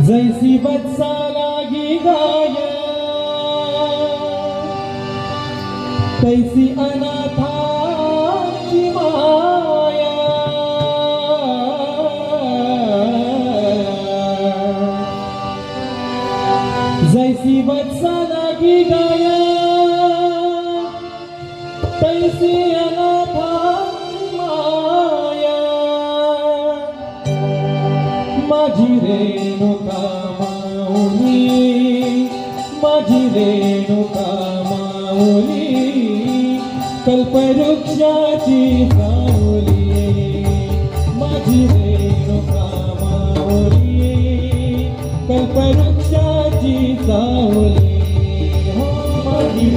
जैसी बच्चा लागी गाय। तैसी अनाथाची माया। जैसी बच्चा लागी गाय। तैसी अनाथा माया। माझी रे कल्पवृक्षाची सावली माझी रेणुका मावली कल्पवृक्षाची सावली हो माझी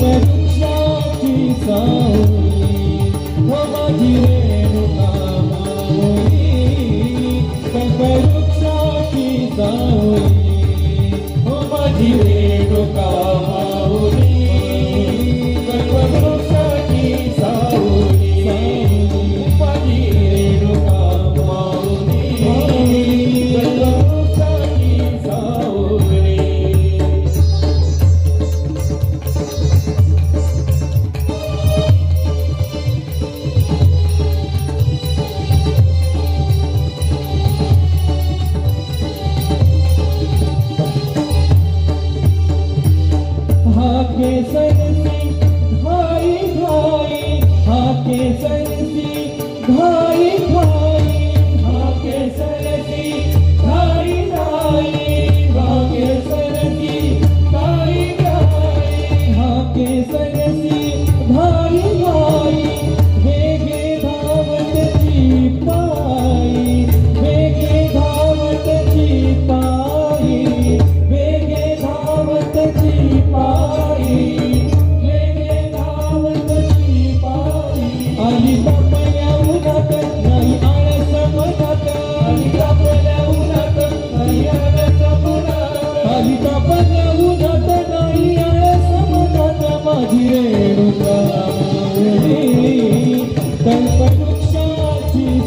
Thank you.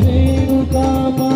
నేను కాపా